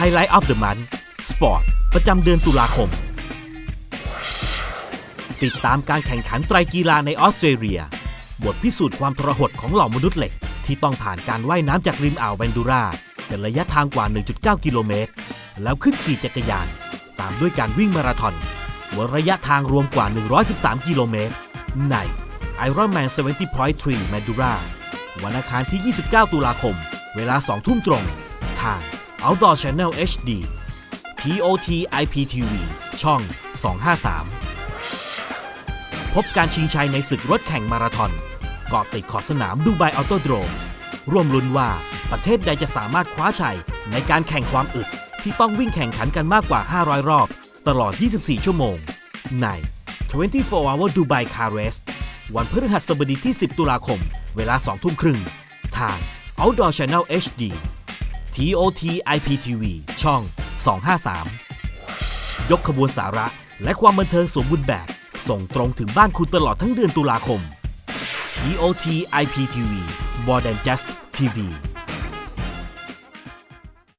Highlight of the Month Sport ประจำเดือนตุลาคม ติดตามการแข่งขันไตรกีฬาในออสเตรเลีย บทพิสูจน์ความทรหดของเหล่ามนุษย์เหล็ก ที่ต้องผ่านการว่ายน้ำจากริมอ่าวแวนดูราเป็นระยะทางกว่า 1.9 กิโลเมตร แล้วขึ้นขี่จักรยาน ตามด้วยการวิ่งมาราธอนบนระยะทางรวมกว่า 113 กิโลเมตร ใน Ironman 70.3 Madura วันอังคารที่ 29 ตุลาคม เวลา 2 ทุ่มตรง ทาง Outdoor Channel HD TOT IPTV ช่อง 253 พบการชิงชัยในศึกรถแข่งมาราธอนเกาะติดขอบสนามดูไบออโตโดรมร่วมลุ้นว่าประเทศใดจะสามารถคว้าชัยในการแข่งความอึด ที่ต้องวิ่งแข่งขันกันมากกว่า 500 รอบ ตลอด 24 ชั่วโมง ใน 24 Hour Dubai Car Race วันพฤหัสบดีที่ 10 ตุลาคม เวลา 2 ทุ่มครึ่ง ทาง Outdoor Channel HD TOT IPTV ช่อง 253 ยกขบวนสาระและความบันเทิงสมบูรณ์แบบ ส่งตรงถึงบ้านคุณตลอดทั้งเดือนตุลาคม TOT IPTV More Than Just TV